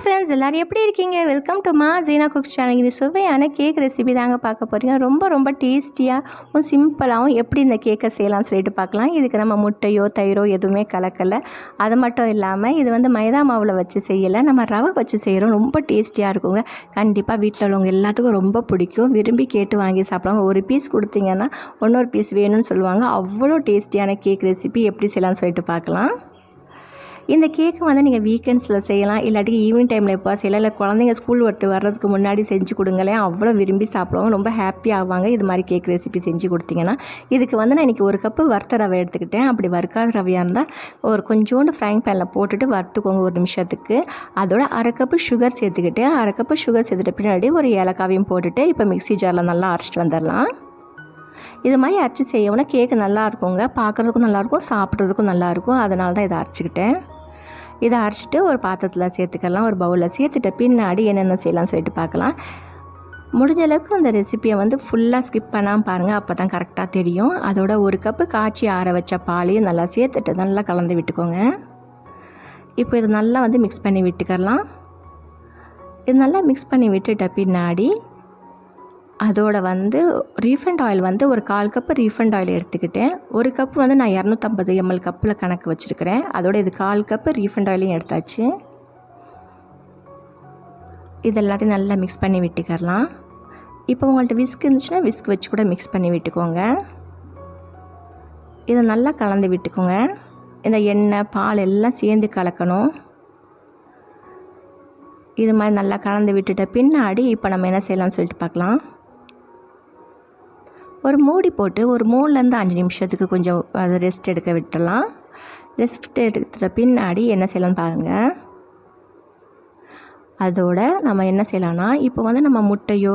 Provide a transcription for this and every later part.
Friends எல்லோரும் எப்படி இருக்கீங்க? வெல்கம் டு மா ஜீனா குக்ஸ் சேனல் இது சுவையான கேக் ரெசிபி தாங்க பார்க்க போகிறீங்க ரொம்ப ரொம்ப டேஸ்டியாகவும் சிம்பிளாகவும் எப்படி இந்த கேக்கை செய்யலாம்னு சொல்லிட்டு பார்க்கலாம். இதுக்கு நம்ம முட்டையோ தயிரோ எதுவுமே கலக்கலை. அது மட்டும் இல்லாமல் இது வந்து மைதா மாவில் வச்சு செய்யலை. நம்ம ரவை வச்சு செய்கிறோம் ரொம்ப டேஸ்டியாக இருக்குங்க. கண்டிப்பாக வீட்டில் உள்ளவங்க எல்லாத்துக்கும் ரொம்ப பிடிக்கும். விரும்பி கேட்டு வாங்கி சாப்பிடுவாங்க. ஒரு பீஸ் கொடுத்தீங்கன்னா இன்னொரு பீஸ் வேணும்னு சொல்லுவாங்க. அவ்வளோ டேஸ்டியான கேக் ரெசிபி எப்படி செய்யலாம்னு சொல்லிட்டு பார்க்கலாம். இந்த கேக்கு வந்து நீங்கள் வீக்கெண்ட்ஸில் செய்யலாம். இல்லாட்டி ஈவினிங் டைமில் எப்போ செய்யலாம். இல்லை குழந்தைங்க ஸ்கூல் ஒர்த்து வர்றதுக்கு முன்னாடி செஞ்சு கொடுங்களேன். அவ்வளோ விரும்பி சாப்பிடுவாங்க. ரொம்ப ஹாப்பி ஆவாங்க. இது மாதிரி கேக் ரெசிபி செஞ்சு கொடுத்தீங்கன்னா இதுக்கு வந்து நான் இன்றைக்கி ஒரு கப்பு வறுத்த ரவை எடுத்துக்கிட்டேன். அப்படி வறுக்காத ரவையாக இருந்தால் ஒரு கொஞ்சோண்டு ஃப்ரைங் பேனில் போட்டுட்டு வறுத்துக்கோங்க ஒரு நிமிஷத்துக்கு. அதோட அரை கப்பு சுகர் சேர்த்துக்கிட்டு அரை கப்பு சுகர் சேர்த்துட்ட பின்னாடி ஒரு ஏலக்காவையும் போட்டுட்டு இப்போ மிக்ஸி ஜாரில் நல்லா அரைச்சிட்டு வந்துடலாம். இது மாதிரி அரைச்சி செய்யணும்னா கேக்கு நல்லா இருக்குங்க. பார்க்குறதுக்கும் நல்லாயிருக்கும் சாப்பிட்றதுக்கும் நல்லாயிருக்கும் அதனால தான் இதை அரைச்சிக்கிட்டேன். இதை அரைச்சிட்டு ஒரு பாத்திரத்தில் சேர்த்துக்கலாம் ஒரு பவுலில் சேர்த்துட்ட பின்னாடி என்னென்ன செய்யலாம்னு சொல்லிட்டு பார்க்கலாம். முடிஞ்ச அளவுக்கு அந்த ரெசிப்பியை வந்து ஃபுல்லாக ஸ்கிப் பண்ணாமல் பாருங்கள் அப்போ தான் கரெக்டாக தெரியும். அதோட ஒரு கப்பு காய்ச்சி ஆற வச்ச பாலையும் நல்லா சேர்த்துட்டு நல்லா கலந்து விட்டுக்கோங்க. இப்போ இது நல்லா வந்து மிக்ஸ் பண்ணி விட்டுக்கலாம். இது நல்லா மிக்ஸ் பண்ணி விட்டுட்ட பின்னாடி அதோட வந்து ரீஃபண்ட் ஆயில் வந்து ஒரு கால் கப்பு ரீஃபண்ட் ஆயில் எடுத்துக்கிட்டேன். ஒரு கப்பு வந்து நான் இரநூத்தம்பது எம்எல் கப்பில் கணக்கு வச்சுருக்கிறேன். அதோட இது கால் கப்பு ரீஃபண்ட் ஆயிலையும் எடுத்தாச்சு. இது எல்லாத்தையும் நல்லா மிக்ஸ் பண்ணி விட்டுக்கரலாம் இப்போ உங்கள்கிட்ட விஸ்க் இருந்துச்சுன்னா விஸ்க் வச்சு கூட மிக்ஸ் பண்ணி விட்டுக்கோங்க. இதை நல்லா கலந்து விட்டுக்கோங்க. இந்த எண்ணெய் பால் எல்லாம் சேர்ந்து கலக்கணும். இது மாதிரி நல்லா கலந்து விட்டுட்ட பின்னாடி இப்போ நம்ம என்ன செய்யலாம்னு சொல்லிட்டு பார்க்கலாம். ஒரு மூடி போட்டு ஒரு மூணுலேருந்து அஞ்சு நிமிஷத்துக்கு கொஞ்சம் அதை ரெஸ்ட் எடுக்க விட்டுடலாம். ரெஸ்ட் எடுக்கிற பின்னாடி என்ன செய்யலாம்னு பாருங்கள் அதோட நம்ம என்ன செய்யலாம்னா இப்போ வந்து நம்ம முட்டையோ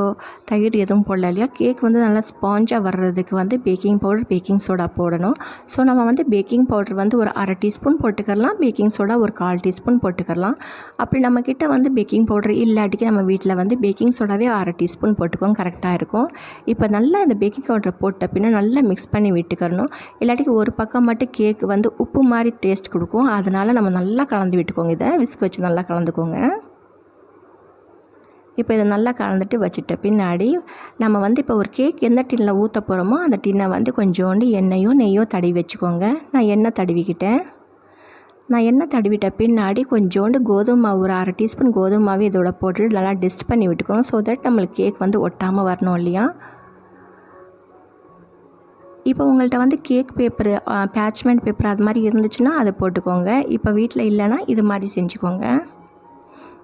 தயிர் எதுவும் போடல இல்லையா? கேக் வந்து நல்லா ஸ்பாஞ்சாக வர்றதுக்கு வந்து பேக்கிங் பவுடர் பேக்கிங் சோடா போடணும். ஸோ நம்ம வந்து பேக்கிங் பவுடர் வந்து ஒரு அரை டீஸ்பூன் போட்டுக்கலாம். பேக்கிங் சோடா ஒரு கால் டீஸ்பூன் போட்டுக்கலாம். அப்படி நம்மக்கிட்ட வந்து பேக்கிங் பவுடர் இல்லாட்டிக்கு நம்ம வீட்டில் வந்து பேக்கிங் சோடாவே அரை டீஸ்பூன் போட்டுக்கோங்க கரெக்டாக இருக்கும். இப்போ நல்லா இந்த பேக்கிங் பவுடரை போட்ட பின்னா நல்லா மிக்ஸ் பண்ணி விட்டுக்கணும் இல்லாட்டிக்கு ஒரு பக்கம் மட்டும் கேக் வந்து உப்பு மாதிரி டேஸ்ட் கொடுக்கும். அதனால் நம்ம நல்லா கலந்து விட்டுக்கோங்க இதை. விஸ்க் வச்சு நல்லா கலந்துக்கோங்க. இப்போ இதை நல்லா கலந்துட்டு வச்சுட்ட பின்னாடி நம்ம வந்து இப்போ ஒரு கேக் எந்த டின்னில் ஊற்ற போகிறோமோ அந்த டின்னை வந்து கொஞ்சோண்டு எண்ணெயோ நெய்யோ தடவி வச்சுக்கோங்க. நான் எண்ணெய் தடவிக்கிட்டேன். நான் எண்ணெய் தடவிட்ட பின்னாடி கொஞ்சோண்டு கோதுமை மாவு ஒரு அரை டீஸ்பூன் கோதுமை மாவு இதோட போட்டு நல்லா டிஸ்ட் பண்ணி விட்டுக்கோங்க. ஸோ தட் நம்மளுக்கு கேக் வந்து ஒட்டாமல் வரணும் இல்லையா? இப்போ உங்கள்கிட்ட வந்து கேக் பேப்பரு பேட்ச்மெண்ட் பேப்பர் அது மாதிரி இருந்துச்சுன்னா அதை போட்டுக்கோங்க. இப்போ வீட்டில் இல்லைன்னா இது மாதிரி செஞ்சுக்கோங்க.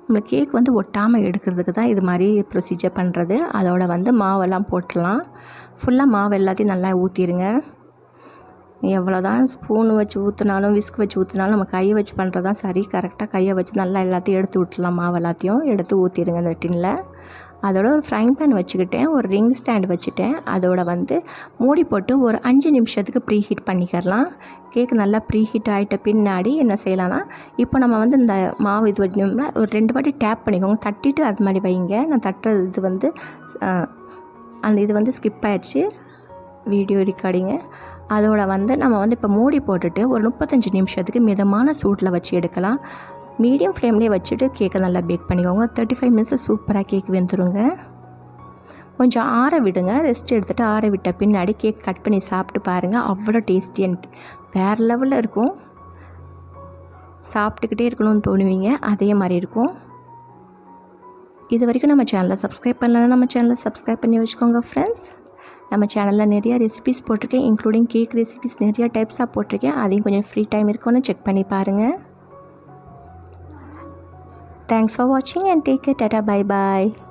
நம்ம கேக் வந்து ஒட்டாமல் எடுக்கிறதுக்கு தான் இது மாதிரி ப்ரொசீஜர் பண்ணுறது அதோட வந்து மாவெல்லாம் போட்டுடலாம். ஃபுல்லாக மாவு எல்லாத்தையும் நல்லா ஊற்றிடுங்க எவ்வளோ தான் ஸ்பூன் வச்சு ஊற்றினாலும் விஸ்க் வச்சு ஊற்றினாலும் நம்ம கையை வச்சு பண்ணுறது தான் சரி கரெக்டாக கையை வச்சு நல்லா எல்லாத்தையும் எடுத்து விட்டுலாம் மாவு எல்லாத்தையும் எடுத்து ஊற்றிடுங்க அந்த டின்னில் அதோட ஒரு ஃப்ரைங் பேன் வச்சுக்கிட்டேன் ஒரு ரிங் ஸ்டாண்ட் வச்சுட்டேன். அதோட வந்து மூடி போட்டு ஒரு அஞ்சு நிமிஷத்துக்கு ப்ரீ ஹீட் பண்ணிக்கிறலாம். கேக் நல்லா ப்ரீ ஹீட் ஆகிட்ட பின்னாடி என்ன செய்யலாம்னா இப்போ நம்ம வந்து இந்த மாவு இது வச்சோம்னா ஒரு ரெண்டு வாட்டி டேப் பண்ணிக்கோங்க. தட்டிட்டு அது மாதிரி வைங்க. நான் தட்டுறது இது வந்து அந்த இது வந்து ஸ்கிப் ஆயிடுச்சு. வீடியோ ரெக்கார்டிங்கு அதோட வந்து நம்ம வந்து இப்போ மூடி போட்டுட்டு ஒரு முப்பத்தஞ்சு நிமிஷத்துக்கு மிதமான சூட்டில் வச்சு எடுக்கலாம். மீடியம் ஃப்ளேம்லேயே வச்சுட்டு கேக்கை நல்லா பேக் பண்ணிக்கோங்க. தேர்ட்டி ஃபைவ் மினிட்ஸில் சூப்பராக கேக் வெந்துருங்க. கொஞ்சம் ஆற விடுங்க. ரெஸ்ட் எடுத்துகிட்டு ஆற விட்ட பின்னாடி கேக் கட் பண்ணி சாப்பிட்டு பாருங்கள் அவ்வளோ டேஸ்டி அண்ட் வேறு லெவலில் இருக்கும். சாப்பிட்டுக்கிட்டே இருக்கணும்னு தோணுவீங்க. அதே மாதிரி இருக்கும். இது வரைக்கும் நம்ம சேனலை சப்ஸ்கிரைப் பண்ணலன்னா நம்ம சேனலை சப்ஸ்கிரைப் பண்ணி வச்சுக்கோங்க ஃப்ரெண்ட்ஸ் நம்ம சேனலில் நிறையா ரெசிபிஸ் போட்டிருக்கேன் இன்க்ளூடிங் கேக் ரெசிபிஸ் நிறையா டைப்ஸாக போட்டிருக்கேன். அதையும் கொஞ்சம் ஃப்ரீ டைம் இருக்கோன்னு செக் பண்ணி பாருங்கள் Thanks for watching and take care. Tata. Bye bye.